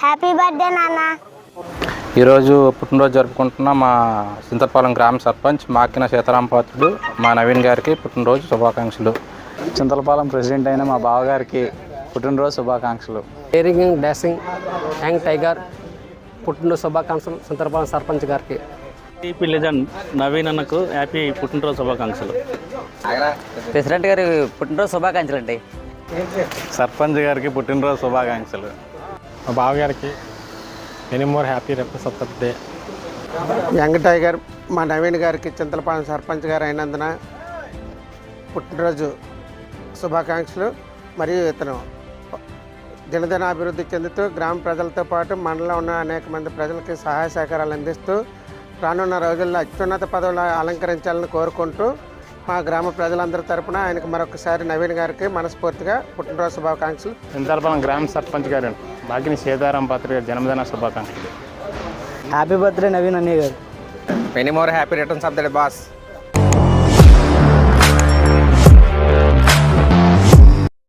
Happy birthday నాన్న ఈరోజు పుట్టినరోజు జరుపుకుంటున్న మా సింతపాలెం గ్రామ సర్పంచ్ మాకిన సీతారాం పాత్రుడు మా నవీన్ గారికి పుట్టినరోజు శుభాకాంక్షలు. చింతలపాలెం ప్రెసిడెంట్ అయిన మా బావగారికి పుట్టినరోజు శుభాకాంక్షలు. డేరింగ్ డాషింగ్ యాంగ్ టైగర్ పుట్టినరోజు శుభాకాంక్షలు సంతర్పాలెం సర్పంచ్ గారికి. టీపీ లెజెండ్ నవీన్ అన్నకు హ్యాపీ పుట్టినరోజు శుభాకాంక్షలు. ప్రెసిడెంట్ గారి పుట్టినరోజు శుభాకాంక్షలు అండి సర్పంచ్ గారికి పుట్టినరోజు శుభాకాంక్షలు. మా బావగారికి many more happy Republic Day. Young గారు మా నవీన్ గారికి చింతలపాలెం సర్పంచ్ గారు అయినందున పుట్టినరోజు శుభాకాంక్షలు. మరియు ఇతను దినదిన అభివృద్ధి చెందుతూ గ్రామ ప్రజలతో పాటు మండలంలో ఉన్న అనేక మంది ప్రజలకి సహాయ సహకారాలు అందిస్తూ రానున్న రోజుల్లో అత్యున్నత పదవులు అలంకరించాలని కోరుకుంటూ మా గ్రామ ప్రజలందరి తరపున ఆయనకు మరొకసారి నవీన్ గారికి మనస్ఫూర్తిగా పుట్టినరోజు శుభాకాంక్షలు. చింతలపాలెం గ్రామ సర్పంచ్ గారు బాకిని సీతారాం పాత్ర గారి జన్మదిన శుభాకాంక్షలు. హ్యాపీ బర్త్డే నవీన్ అన్నయ్య గారు. Many more happy returns of the day boss